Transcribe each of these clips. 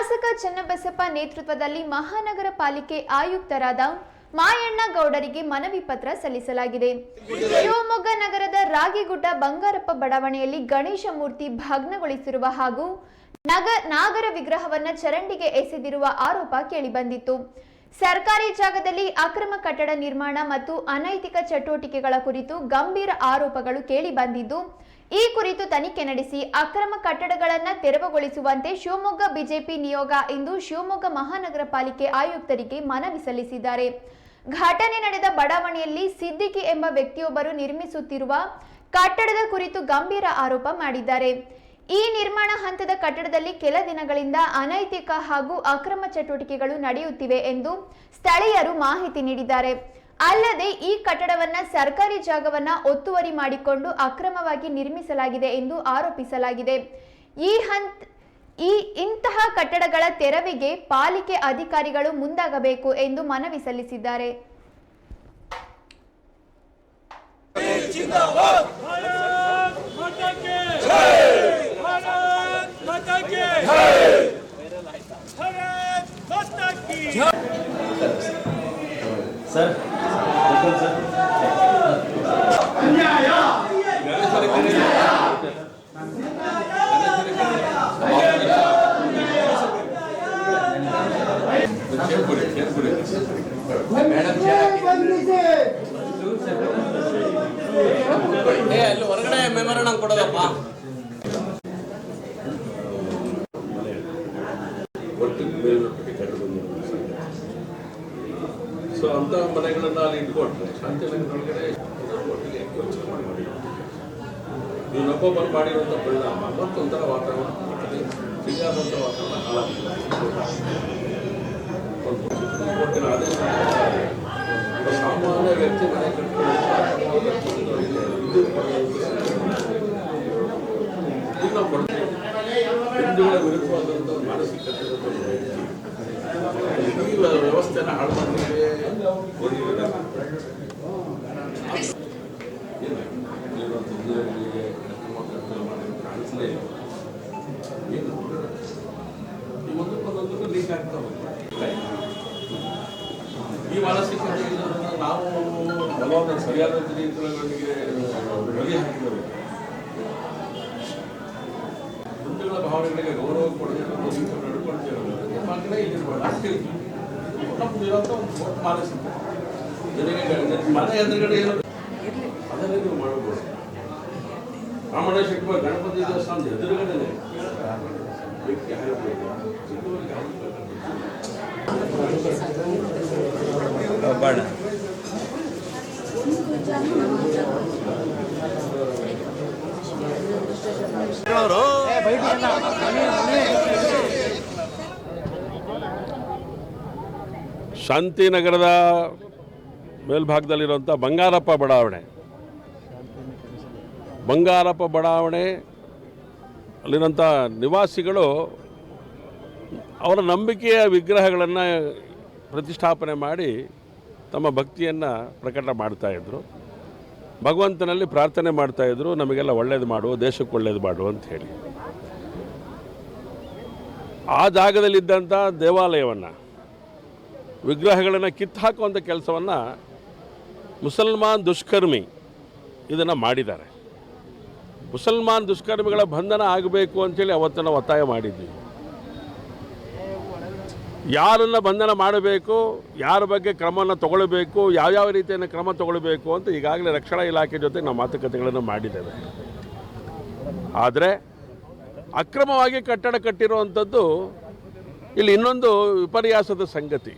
ಶಾಸಕ ಚನ್ನಬಸಪ್ಪ ನೇತೃತ್ವದಲ್ಲಿ ಮಹಾನಗರ ಪಾಲಿಕೆ ಆಯುಕ್ತರಾದ ಮಾಯಣ್ಣ ಗೌಡರಿಗೆ ಮನವಿ ಪತ್ರ ಸಲ್ಲಿಸಲಾಗಿದೆ. ಶಿವಮೊಗ್ಗ ನಗರದ ರಾಗಿಗುಡ್ಡ ಬಂಗಾರಪ್ಪ ಬಡಾವಣೆಯಲ್ಲಿ ಗಣೇಶ ಮೂರ್ತಿ ಭಗ್ನಗೊಳಿಸಿರುವ ಹಾಗೂ ನಗ ನಾಗರ ವಿಗ್ರಹವನ್ನ ಚರಂಡಿಗೆ ಎಸೆದಿರುವ ಆರೋಪ ಕೇಳಿಬಂದಿತ್ತು. ಸರ್ಕಾರಿ ಜಾಗದಲ್ಲಿ ಅಕ್ರಮ ಕಟ್ಟಡ ನಿರ್ಮಾಣ ಮತ್ತು ಅನೈತಿಕ ಚಟುವಟಿಕೆಗಳ ಕುರಿತು ಗಂಭೀರ ಆರೋಪಗಳು ಕೇಳಿಬಂದಿದ್ದು ಈ ಕುರಿತು ತನಿಖೆ ನಡೆಸಿ ಅಕ್ರಮ ಕಟ್ಟಡಗಳನ್ನು ತೆರವುಗೊಳಿಸುವಂತೆ ಶಿವಮೊಗ್ಗ ಬಿಜೆಪಿ ನಿಯೋಗ ಇಂದು ಶಿವಮೊಗ್ಗ ಮಹಾನಗರ ಪಾಲಿಕೆ ಆಯುಕ್ತರಿಗೆ ಮನವಿ ಸಲ್ಲಿಸಿದ್ದಾರೆ. ಘಟನೆ ನಡೆದ ಬಡಾವಣೆಯಲ್ಲಿ ಸಿದ್ದಿಕಿ ಎಂಬ ವ್ಯಕ್ತಿಯೊಬ್ಬರು ನಿರ್ಮಿಸುತ್ತಿರುವ ಕಟ್ಟಡದ ಕುರಿತು ಗಂಭೀರ ಆರೋಪ ಮಾಡಿದ್ದಾರೆ. ಈ ನಿರ್ಮಾಣ ಹಂತದ ಕಟ್ಟಡದಲ್ಲಿ ಕೆಲ ದಿನಗಳಿಂದ ಅನೈತಿಕ ಹಾಗೂ ಅಕ್ರಮ ಚಟುವಟಿಕೆಗಳು ನಡೆಯುತ್ತಿವೆ ಎಂದು ಸ್ಥಳೀಯರು ಮಾಹಿತಿ ನೀಡಿದ್ದಾರೆ. ಅಲ್ಲದೆ ಈ ಕಟ್ಟಡವನ್ನ ಸರ್ಕಾರಿ ಜಾಗವನ್ನ ಒತ್ತುವರಿ ಮಾಡಿಕೊಂಡು ಅಕ್ರಮವಾಗಿ ನಿರ್ಮಿಸಲಾಗಿದೆ ಎಂದು ಆರೋಪಿಸಲಾಗಿದೆ. ಈ ಹಂತ, ಈ ಇಂತಹ ಕಟ್ಟಡಗಳ ತೆರವಿಗೆ ಪಾಲಿಕೆ ಅಧಿಕಾರಿಗಳು ಮುಂದಾಗಬೇಕು ಎಂದು ಮನವಿ ಸಲ್ಲಿಸಿದ್ದಾರೆ. ಸರ್ ಸರ್ ಒಟ್ಟು ಕಂಡು ಬಂದಿರುವ ಸೊ ಅಂತ ಮನೆಗಳನ್ನ ಅಲ್ಲಿ ಇಟ್ಕೊಂಡ್ರೆ ಶಾಂತಿನಗರದೊಳಗಡೆ ಒಟ್ಟಿಗೆ ಯೋಚನೆ ಮಾಡಿ ಮಾಡಿ ಇವನೊಬ್ಬ ಬಂದು ಮಾಡಿರುವಂಥ ಪರಿಣಾಮ ಮತ್ತೊಂಥರ ವಾತಾವರಣ ಸಿಗಾದಂತ ವಾತಾವರಣ ಹಾಳಾಗಿದೆ ಒಂದು ಸುಪ್ರೀಂ ಕೋರ್ಟಿನ ಆದೇಶ ಪ್ರಕಾರ ಒಬ್ಬ ಸಾಮಾನ್ಯ ವ್ಯಕ್ತಿ ಮನೆ ಕಟ್ಕೊಂಡು ಇದು ಇದು ನಾವು ಕೊಡ್ತೇವೆ ಹಿಂದೂಗಳ ವಿರುದ್ಧವಾದಂಥ ಒಂದು ಮಾನಸಿಕತೆ ಈ ವ್ಯವಸ್ಥೆನ ಹಾಳು ಮಾಡಲಿಕ್ಕೆ ಹೊರಟಿದ್ದಾರೆ. ಏನು? ಇವತ್ತು ಹಿಂದೂಗಳಿಗೆ ಅಕ್ರಮ ಕಟ್ಟಡ ಮಾಡಿರೋ ಕಾಣಿಸ್ಲೇ ಇಲ್ಲ. ಏನು? ಈ ಇಲ್ಲದನ್ನ ನಾವು ಹಲವಾರು ಸರಿಯಾದ ಬಲಿ ಹಾಕಿದರು ಹಿಂದೂಗಳ ಭಾವನೆಗಳಿಗೆ ಗೌರವ ಕೊಡಬೇಕು ನಡ್ಕೊಳ್ತೇವೆ ನಮ್ಮ ಕಡೆ ಇದಿರ್ಬೋದು ಅಷ್ಟೇ ನಮ್ದು ಒಂದು ಮಾನಸಿಕ ಮನೆ ಎದುರುಗಡೆ ಏನು ಅದನ್ನೇ ನೀವು ಮಾಡಬಹುದು ರಾಮಣ್ಣ ಶೆಟ್ಟಿ ಗಣಪತಿ ದೇವಸ್ಥಾನದ ಎದುರುಗಡೆ ವ್ಯಕ್ತಿ ಬಾಣ ಶಾಂತಿನಗರದ ಮೇಲ್ಭಾಗದಲ್ಲಿರುವಂಥ ಬಂಗಾರಪ್ಪ ಬಡಾವಣೆ. ಬಂಗಾರಪ್ಪ ಬಡಾವಣೆ ಅಲ್ಲಿರಂಥ ನಿವಾಸಿಗಳು ಅವರ ನಂಬಿಕೆಯ ವಿಗ್ರಹಗಳನ್ನು ಪ್ರತಿಷ್ಠಾಪನೆ ಮಾಡಿ ತಮ್ಮ ಭಕ್ತಿಯನ್ನು ಪ್ರಕಟ ಮಾಡ್ತಾಯಿದ್ರು ಭಗವಂತನಲ್ಲಿ ಪ್ರಾರ್ಥನೆ ಮಾಡ್ತಾಯಿದ್ರು ನಮಗೆಲ್ಲ ಒಳ್ಳೇದು ಮಾಡು ದೇಶಕ್ಕೆ ಒಳ್ಳೇದು ಮಾಡು ಅಂತ ಹೇಳಿ. ಆ ಜಾಗದಲ್ಲಿದ್ದಂಥ ದೇವಾಲಯವನ್ನು, ವಿಗ್ರಹಗಳನ್ನು ಕಿತ್ತು ಹಾಕುವಂಥ ಕೆಲಸವನ್ನು ಮುಸಲ್ಮಾನ್ ದುಷ್ಕರ್ಮಿ ಇದನ್ನು ಮಾಡಿದ್ದಾರೆ. ಮುಸಲ್ಮಾನ್ ದುಷ್ಕರ್ಮಿಗಳ ಬಂಧನ ಆಗಬೇಕು ಅಂತೇಳಿ ಅವತ್ತು ಒತ್ತಾಯ ಮಾಡಿದ್ವಿ. ಯಾರನ್ನ ಬಂಧನ ಮಾಡಬೇಕು, ಯಾರ ಬಗ್ಗೆ ಕ್ರಮವನ್ನು ತಗೊಳ್ಬೇಕು, ಯಾವ್ಯಾವ ರೀತಿಯನ್ನು ಕ್ರಮ ತಗೊಳ್ಬೇಕು ಅಂತ ಈಗಾಗಲೇ ರಕ್ಷಣಾ ಇಲಾಖೆ ಜೊತೆ ನಾವು ಮಾತುಕತೆಗಳನ್ನು ಮಾಡಿದ್ದೇವೆ. ಆದರೆ ಅಕ್ರಮವಾಗಿ ಕಟ್ಟಡ ಕಟ್ಟಿರುವಂಥದ್ದು ಇಲ್ಲಿ ಇನ್ನೊಂದು ವಿಪರ್ಯಾಸದ ಸಂಗತಿ.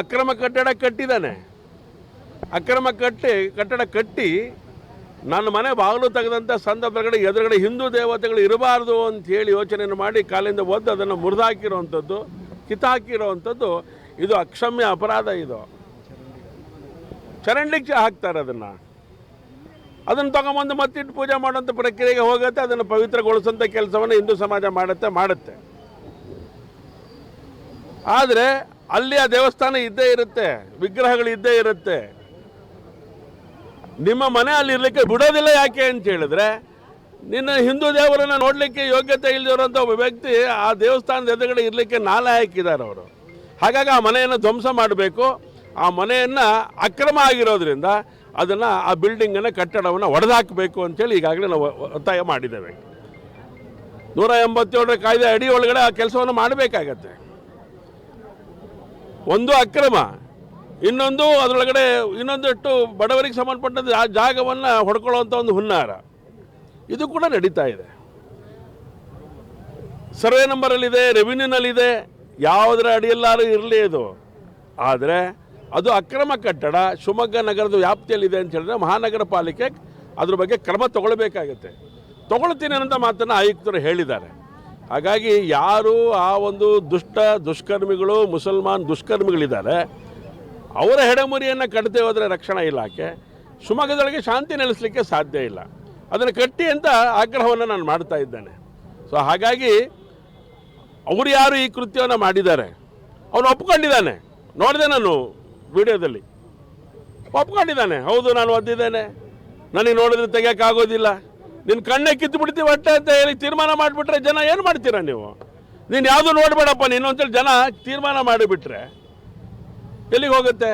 ಅಕ್ರಮ ಕಟ್ಟಡ ಕಟ್ಟಿದ್ದಾನೆ ಅಕ್ರಮ ಕಟ್ಟಿ, ಕಟ್ಟಡ ಕಟ್ಟಿ ನನ್ನ ಮನೆ ಬಾಗಿಲು ತೆಗೆದಂಥ ಸಂದರ್ಭಗಳ ಎದುರುಗಡೆ ಹಿಂದೂ ದೇವತೆಗಳು ಇರಬಾರ್ದು ಅಂತ ಹೇಳಿ ಯೋಚನೆಯನ್ನು ಮಾಡಿ ಕಾಲಿಂದ ಒದ್ದು ಅದನ್ನು ಮುರಿದಾಕಿರುವಂಥದ್ದು, ಕಿತ್ತಾಕಿರುವಂಥದ್ದು, ಇದು ಅಕ್ಷಮ್ಯ ಅಪರಾಧ ಇದು. ಚರಂಡಿಗೆ ಹಾಕ್ತಾರೆ ಅದನ್ನು. ಅದನ್ನು ತಗೊಂಬಂದು ಮತ್ತಿಟ್ಟು ಪೂಜೆ ಮಾಡೋಂಥ ಪ್ರಕ್ರಿಯೆಗೆ ಹೋಗುತ್ತೆ, ಅದನ್ನು ಪವಿತ್ರಗೊಳಿಸೋಂಥ ಕೆಲಸವನ್ನು ಹಿಂದೂ ಸಮಾಜ ಮಾಡುತ್ತೆ ಮಾಡುತ್ತೆ. ಆದರೆ ಅಲ್ಲಿ ಆ ದೇವಸ್ಥಾನ ಇದ್ದೇ ಇರುತ್ತೆ, ವಿಗ್ರಹಗಳು ಇದ್ದೇ ಇರುತ್ತೆ. ನಿಮ್ಮ ಮನೆ ಅಲ್ಲಿ ಇರ್ಲಿಕ್ಕೆ ಬಿಡೋದಿಲ್ಲ ಯಾಕೆ ಅಂತ ಹೇಳಿದ್ರೆ, ನಿನ್ನ ಹಿಂದೂ ದೇವರನ್ನ ನೋಡಲಿಕ್ಕೆ ಯೋಗ್ಯತೆ ಇಲ್ಲದಿರೋಂಥ ಒಬ್ಬ ವ್ಯಕ್ತಿ ಆ ದೇವಸ್ಥಾನದ ಎದುರುಗಡೆ ಇರಲಿಕ್ಕೆ ನಾಲ ಹಾಕಿದ್ದಾರೆ ಅವರು. ಹಾಗಾಗಿ ಆ ಮನೆಯನ್ನು ಧ್ವಂಸ ಮಾಡಬೇಕು. ಆ ಮನೆಯನ್ನು ಅಕ್ರಮ ಆಗಿರೋದ್ರಿಂದ ಅದನ್ನು ಆ ಬಿಲ್ಡಿಂಗನ್ನು ಕಟ್ಟಡವನ್ನು ಒಡೆದಾಕಬೇಕು ಅಂತೇಳಿ ಈಗಾಗಲೇ ನಾವು ಒತ್ತಾಯ ಮಾಡಿದ್ದೇವೆ. ನೂರ ಎಂಬತ್ತೇಳರ ಕಾಯ್ದೆ ಅಡಿ ಒಳಗಡೆ ಆ ಕೆಲಸವನ್ನು ಮಾಡಬೇಕಾಗತ್ತೆ. ಒಂದು ಅಕ್ರಮ ಇನ್ನೊಂದು ಅದರೊಳಗಡೆ ಇನ್ನೊಂದಷ್ಟು ಬಡವರಿಗೆ ಸಂಬಂಧಪಟ್ಟಂತೆ ಆ ಜಾಗವನ್ನು ಹೊಡ್ಕೊಳ್ಳುವಂಥ ಒಂದು ಹುನ್ನಾರ. ಇದು ಕೂಡ ನಡೀತಾ ಇದೆ. ಸರ್ವೆ ನಂಬರಲ್ಲಿದೆ ರೆವಿನ್ಯೂನಲ್ಲಿದೆ ಯಾವುದರ ಅಡಿಯಲ್ಲಾರು ಇರಲಿ ಇದು ಆದರೆ ಅದು ಅಕ್ರಮ ಕಟ್ಟಡ, ಶಿವಮೊಗ್ಗ ನಗರದ ವ್ಯಾಪ್ತಿಯಲ್ಲಿದೆ ಅಂತ ಹೇಳಿದ್ರೆ ಮಹಾನಗರ ಪಾಲಿಕೆ ಅದ್ರ ಬಗ್ಗೆ ಕ್ರಮ ತಗೊಳ್ಬೇಕಾಗುತ್ತೆ. ತಗೊಳ್ತೀನಿ ಅನ್ನೋ ಮಾತನ್ನು ಆಯುಕ್ತರು ಹೇಳಿದ್ದಾರೆ. ಹಾಗಾಗಿ ಯಾರು ಆ ಒಂದು ದುಷ್ಟ ದುಷ್ಕರ್ಮಿಗಳು, ಮುಸಲ್ಮಾನ್ ದುಷ್ಕರ್ಮಿಗಳಿದ್ದಾರೆ ಅವರ ಹೆಡಮುರಿಯನ್ನು ಕಟ್ಟದೆ ಹೋದರೆ ರಕ್ಷಣಾ ಇಲಾಖೆ ಶಿವಮೊಗ್ಗದೊಳಗೆ ಶಾಂತಿ ನೆಲೆಸಲಿಕ್ಕೆ ಸಾಧ್ಯ ಇಲ್ಲ. ಅದನ್ನು ಕಟ್ಟಿ ಅಂತ ಆಗ್ರಹವನ್ನು ನಾನು ಮಾಡ್ತಾ ಇದ್ದೇನೆ. ಸೊ ಹಾಗಾಗಿ ಅವರು ಯಾರು ಈ ಕೃತ್ಯವನ್ನು ಮಾಡಿದ್ದಾರೆ? ಅವನು ಒಪ್ಕೊಂಡಿದ್ದಾನೆ. ನೋಡಿದೆ ನಾನು ವಿಡಿಯೋದಲ್ಲಿ. ಒಪ್ಕೊಂಡಿದ್ದಾನೆ. ಹೌದು, ನಾನು ಒದ್ದಿದ್ದೇನೆ. ನನಗೆ ನೋಡಿದ್ರೆ ತೆಗಿಯೋಕ್ಕಾಗೋದಿಲ್ಲ. ನಿನ್ನ ಕಣ್ಣೆ ಕಿತ್ತು ಬಿಡ್ತೀವಿ ಹೊಟ್ಟೆ ಅಂತ ಹೇಳಿ ತೀರ್ಮಾನ ಮಾಡಿಬಿಟ್ರೆ ಜನ ಏನು ಮಾಡ್ತೀರಾ ನೀವು? ನೀನು ಯಾವುದು ನೋಡಬೇಡಪ್ಪ, ನೀನು ಅಂತೇಳಿ ಜನ ತೀರ್ಮಾನ ಮಾಡಿಬಿಟ್ರೆ ಎಲ್ಲಿಗೆ ಹೋಗುತ್ತೆ?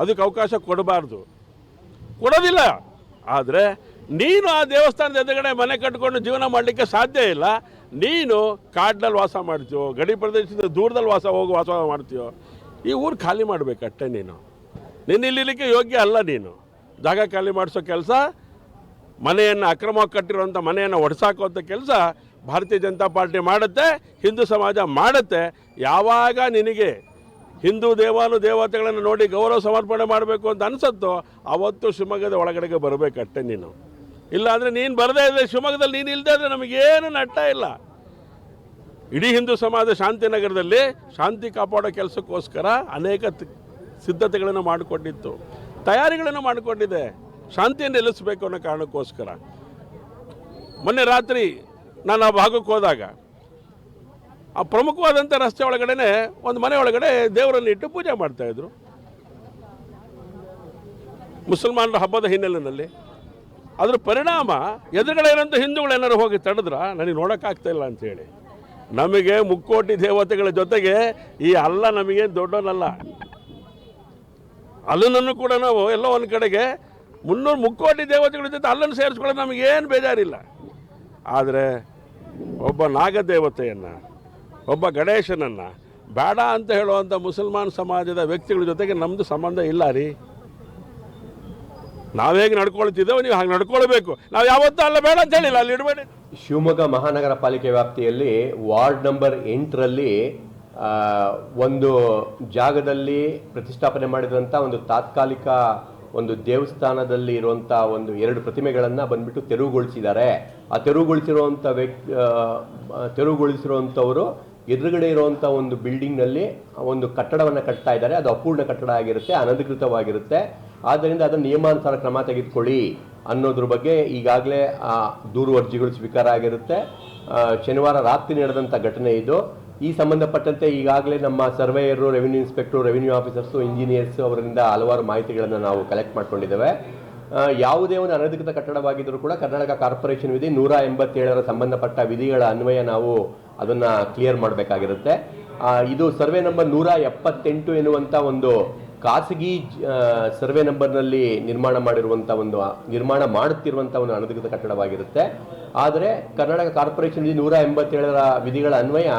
ಅದಕ್ಕೆ ಅವಕಾಶ ಕೊಡಬಾರ್ದು. ಕೊಡೋದಿಲ್ಲ. ಆದರೆ ನೀನು ಆ ದೇವಸ್ಥಾನದ ಎದುರುಗಡೆ ಮನೆ ಕಟ್ಕೊಂಡು ಜೀವನ ಮಾಡಲಿಕ್ಕೆ ಸಾಧ್ಯ ಇಲ್ಲ. ನೀನು ಕಾಡಿನಲ್ಲಿ ವಾಸ ಮಾಡ್ತೀಯೋ, ಗಡಿ ಪ್ರದೇಶದ ದೂರದಲ್ಲಿ ವಾಸ ಹೋಗಿ ವಾಸ ಮಾಡ್ತೀಯೋ, ಈ ಊರು ಖಾಲಿ ಮಾಡಬೇಕಷ್ಟೇ ನೀನು. ನಿನ್ನ ಇಲ್ಲಿಲಿಕ್ಕೆ ಯೋಗ್ಯ ಅಲ್ಲ ನೀನು. ಜಾಗ ಖಾಲಿ ಮಾಡಿಸೋ ಕೆಲಸ, ಮನೆಯನ್ನು ಅಕ್ರಮವಾಗಿ ಕಟ್ಟಿರುವಂಥ ಮನೆಯನ್ನು ಒಡಿಸಾಕುವಂಥ ಕೆಲಸ ಭಾರತೀಯ ಜನತಾ ಪಾರ್ಟಿ ಮಾಡುತ್ತೆ, ಹಿಂದೂ ಸಮಾಜ ಮಾಡುತ್ತೆ. ಯಾವಾಗ ನಿನಗೆ ಹಿಂದೂ ದೇವಾನು ದೇವತೆಗಳನ್ನು ನೋಡಿ ಗೌರವ ಸಮರ್ಪಣೆ ಮಾಡಬೇಕು ಅಂತ ಅನಿಸುತ್ತೋ, ಅವತ್ತು ಶಿವಮೊಗ್ಗದ ಒಳಗಡೆಗೆ ಬರಬೇಕಷ್ಟೇ ನೀನು. ಇಲ್ಲಾಂದರೆ ನೀನು ಬರದೇ ಇದ್ದರೆ ಶಿವಮೊಗ್ಗದಲ್ಲಿ ನೀನು ಇಲ್ಲದೆ ಆದರೆ ನಮಗೇನು ನಟ್ಟ ಇಲ್ಲ. ಇಡೀ ಹಿಂದೂ ಸಮಾಜ ಶಾಂತಿನಗರದಲ್ಲಿ ಶಾಂತಿ ಕಾಪಾಡೋ ಕೆಲಸಕ್ಕೋಸ್ಕರ ಅನೇಕ ಸಿದ್ಧತೆಗಳನ್ನು ಮಾಡಿಕೊಂಡಿತ್ತು. ತಯಾರಿಗಳನ್ನು ಮಾಡಿಕೊಂಡಿದೆ. ಶಾಂತಿಯನ್ನು ನಿಲ್ಲಿಸಬೇಕು ಅನ್ನೋ ಕಾರಣಕ್ಕೋಸ್ಕರ. ಮೊನ್ನೆ ರಾತ್ರಿ ನಾನು ಆ ಭಾಗಕ್ಕೆ ಹೋದಾಗ ಆ ಪ್ರಮುಖವಾದಂಥ ರಸ್ತೆ ಒಳಗಡೆ ಒಂದು ಮನೆ ಒಳಗಡೆ ದೇವರನ್ನು ಇಟ್ಟು ಪೂಜೆ ಮಾಡ್ತಾಯಿದ್ರು ಮುಸಲ್ಮಾನರ ಹಬ್ಬದ ಹಿನ್ನೆಲೆಯಲ್ಲಿ. ಅದರ ಪರಿಣಾಮ ಎದುರುಗಡೆ ಇರೋಂಥ ಹಿಂದೂಗಳು ಹೋಗಿ ತಡೆದ್ರ ನನಗೆ ನೋಡೋಕ್ಕಾಗ್ತಾ ಇಲ್ಲ ಅಂತೇಳಿ ನಮಗೆ ಮುಕ್ಕೋಟಿ ದೇವತೆಗಳ ಜೊತೆಗೆ ಈ ಅಲ್ಲ ನಮಗೆ ದೊಡ್ಡವನಲ್ಲ ಅಲ್ಲನನ್ನು ಕೂಡ ನಾವು ಎಲ್ಲೋ ಒಂದು ಕಡೆಗೆ ಮುನ್ನೂರು ಮುಕ್ಕೋಟಿ ದೇವತೆಗಳ ಜೊತೆ ಅಲ್ಲನ್ನು ಸೇರಿಸ್ಕೊಳ್ಳೋದು ನಮಗೇನು ಬೇಜಾರಿಲ್ಲ. ಆದರೆ ಒಬ್ಬ ನಾಗದೇವತೆಯನ್ನು ಒಬ್ಬ ಗಣೇಶನನ್ನು ಬೇಡ ಅಂತ ಹೇಳುವಂಥ ಮುಸಲ್ಮಾನ್ ಸಮಾಜದ ವ್ಯಕ್ತಿಗಳ ಜೊತೆಗೆ ನಮ್ಮದು ಸಂಬಂಧ ಇಲ್ಲ ರೀ. ನಾವು ಹೇಗೆ ನಡ್ಕೊಳ್ತಿದ್ದೇವೆ, ನೀವು ಹಾಗೆ ನಡ್ಕೊಳ್ಬೇಕು. ನಾವು ಯಾವತ್ತೂ ಅಲ್ಲ, ಬೇಡ ಅಂತ ಹೇಳಿಲ್ಲ, ಅಲ್ಲಿ ಇಡಬೇಡಿ. ಶಿವಮೊಗ್ಗ ಮಹಾನಗರ ಪಾಲಿಕೆ ವ್ಯಾಪ್ತಿಯಲ್ಲಿ ವಾರ್ಡ್ ನಂಬರ್ ಎಂಟರಲ್ಲಿ ಒಂದು ಜಾಗದಲ್ಲಿ ಪ್ರತಿಷ್ಠಾಪನೆ ಮಾಡಿದಂಥ ಒಂದು ತಾತ್ಕಾಲಿಕ ಒಂದು ದೇವಸ್ಥಾನದಲ್ಲಿ ಇರುವಂಥ ಒಂದು ಎರಡು ಪ್ರತಿಮೆಗಳನ್ನು ಬಂದ್ಬಿಟ್ಟು ತೆರವುಗೊಳಿಸಿದ್ದಾರೆ. ಆ ತೆರವುಗೊಳಿಸಿರುವಂಥ ವ್ಯಕ್ತಿ ತೆರವುಗೊಳಿಸಿರುವಂಥವರು ಎದುರುಗಡೆ ಇರುವಂಥ ಒಂದು ಬಿಲ್ಡಿಂಗ್ನಲ್ಲಿ ಒಂದು ಕಟ್ಟಡವನ್ನು ಕಟ್ತಾ ಇದ್ದಾರೆ. ಅದು ಅಪೂರ್ಣ ಕಟ್ಟಡ ಆಗಿರುತ್ತೆ, ಅನಧಿಕೃತವಾಗಿರುತ್ತೆ. ಆದ್ದರಿಂದ ಅದನ್ನು ನಿಯಮಾನುಸಾರ ಕ್ರಮ ತೆಗೆದುಕೊಳ್ಳಿ ಅನ್ನೋದ್ರ ಬಗ್ಗೆ ಈಗಾಗಲೇ, ಆ, ದೂರು ಅರ್ಜಿಗಳು ಸ್ವೀಕಾರ ಆಗಿರುತ್ತೆ. ಶನಿವಾರ ರಾತ್ರಿ ನಡೆದಂಥ ಘಟನೆ ಇದು. ಈ ಸಂಬಂಧಪಟ್ಟಂತೆ ಈಗಾಗಲೇ ನಮ್ಮ surveyor, revenue inspector, revenue officers, engineers ಅವರಿಂದ ಹಲವಾರು ಮಾಹಿತಿಗಳನ್ನು ನಾವು ಕಲೆಕ್ಟ್ ಮಾಡ್ಕೊಂಡಿದ್ದೇವೆ. ಯಾವುದೇ ಒಂದು ಅನಧಿಕೃತ ಕಟ್ಟಡವಾಗಿದ್ದರೂ ಕೂಡ ಕರ್ನಾಟಕ ಕಾರ್ಪೊರೇಷನ್ ವಿಧಿ ನೂರ ಎಂಬತ್ತೇಳರ ಸಂಬಂಧಪಟ್ಟ ವಿಧಿಗಳ ಅನ್ವಯ ನಾವು ಅದನ್ನು ಕ್ಲಿಯರ್ ಮಾಡಬೇಕಾಗಿರುತ್ತೆ. ಇದು ಸರ್ವೆ ನಂಬರ್ ನೂರ ಎಪ್ಪತ್ತೆಂಟು ಎನ್ನುವಂಥ ಒಂದು ಖಾಸಗಿ ಸರ್ವೆ ನಂಬರ್ನಲ್ಲಿ ನಿರ್ಮಾಣ ಮಾಡಿರುವಂಥ ಒಂದು, ನಿರ್ಮಾಣ ಮಾಡುತ್ತಿರುವಂಥ ಒಂದು ಅನಧಿಕೃತ ಕಟ್ಟಡವಾಗಿರುತ್ತೆ. ಆದರೆ ಕರ್ನಾಟಕ ಕಾರ್ಪೊರೇಷನ್ ನೂರ ಎಂಬತ್ತೇಳರ ವಿಧಿಗಳ ಅನ್ವಯ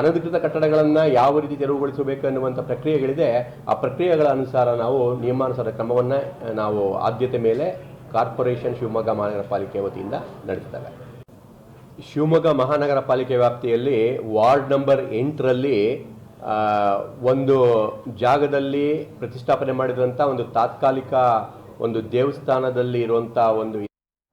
ಅನಧಿಕೃತ ಕಟ್ಟಡಗಳನ್ನು ಯಾವ ರೀತಿ ತೆರವುಗೊಳಿಸಬೇಕು ಅನ್ನುವಂಥ ಪ್ರಕ್ರಿಯೆಗಳಿದೆ. ಆ ಪ್ರಕ್ರಿಯೆಗಳ ಅನುಸಾರ ನಾವು ನಿಯಮಾನುಸಾರ ಕ್ರಮವನ್ನು, ನಾವು ಆದ್ಯತೆ ಮೇಲೆ ಕಾರ್ಪೊರೇಷನ್ ಶಿವಮೊಗ್ಗ ಮಹಾನಗರ ಪಾಲಿಕೆ ವತಿಯಿಂದ ನಡೆಸ್ತೇವೆ. ಶಿವಮೊಗ್ಗ ಮಹಾನಗರ ಪಾಲಿಕೆ ವ್ಯಾಪ್ತಿಯಲ್ಲಿ ವಾರ್ಡ್ ನಂಬರ್ ಎಂಟರಲ್ಲಿ ಒಂದು ಜಾಗದಲ್ಲಿ ಪ್ರತಿಷ್ಠಾಪನೆ ಮಾಡಿದಂಥ ಒಂದು ತಾತ್ಕಾಲಿಕ ಒಂದು ದೇವಸ್ಥಾನದಲ್ಲಿ ಇರುವಂಥ ಒಂದು